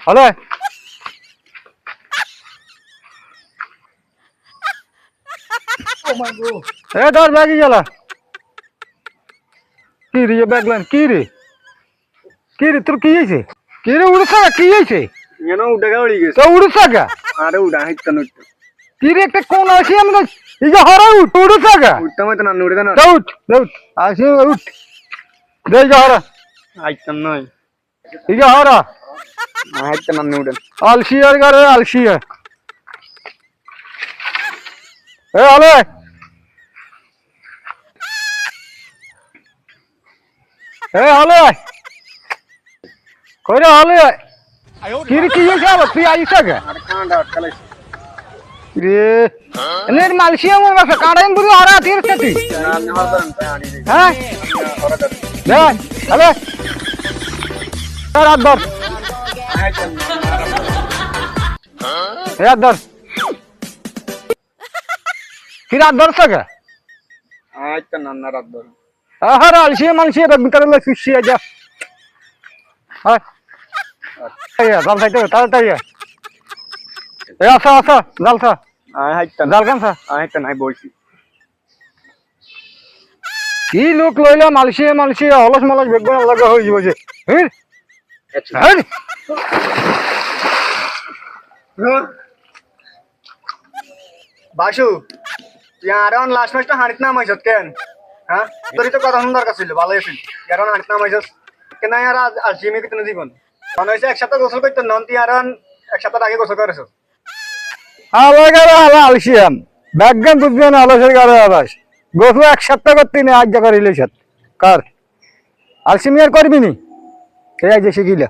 好嘞。এ তোর ব্যাগে গেল কি রে ব্যাগ লেন কি রে কি রে তোর কি হয়েছে কি রে উড়সা কি হয়েছে কেন উড়ে গা উড়ি গেছে তো উড়সা গা আরে উড়া হিত কেন উঠতে কি রে একটা কোন আসি আমি এই যে হরা উঠ উড়সা গা উঠতে মত না উড়ে না উঠ উঠ আসি উঠ দেই গা হরা আইতাম নয় ঠিক হরা আইতাম না উড়েন আলসি আর গারে আলসি এ আলে এ আলে কইরা আলে কিরকি ইয়ে যাব তুই আইছা গা আরে কাঁডা আটকালে রে এনের মালসি আমার বাসা কাঁডা এম বুড়ি আরা তীর সাথে হ্যাঁ হ্যালো রাত ধর। রাত ধর। কি রাত ধরছ কে? আচ্ছা না না রাত ধর। আহার আলসি মানসি রাত ভিতরে লই ফিসি যা। হ্যাঁ জাল খাইতে তাড়াতাড়ি এ আসা আসা জালসা আয় হাইতা জাল কেন স্যার আয় নাই বলছি কি লোক লইলে মালসিয়ে মালসিয়ে অলস মালস বেগুন লাগা হয়ে যাব যে হ্যাঁ বাসু তুই আর লাস্ট ম্যাচটা হাঁড়িত নাম হয়েছত কেন? হ্যাঁ? তোরই তো কথা সুন্দর ছিল ভালো আছিল। আর হাঁড়িত নাম হয়েছত কেন আর আর জিমে কিতনে জীবন? মনে হয়েছে এক সপ্তাহ গোসল করতে নন তুই আর এক সপ্তাহ আগে গোসল করেছ আলাগারে আলা আলসিয়াম ব্যাগান বুঝবে না অলসের গাড়ে আলাস গোসু এক সপ্তাহ করতে নেই আজ যা করিলে সাত কার? আলসিমিয়ার করবি নি? সে আজ শিখিলা।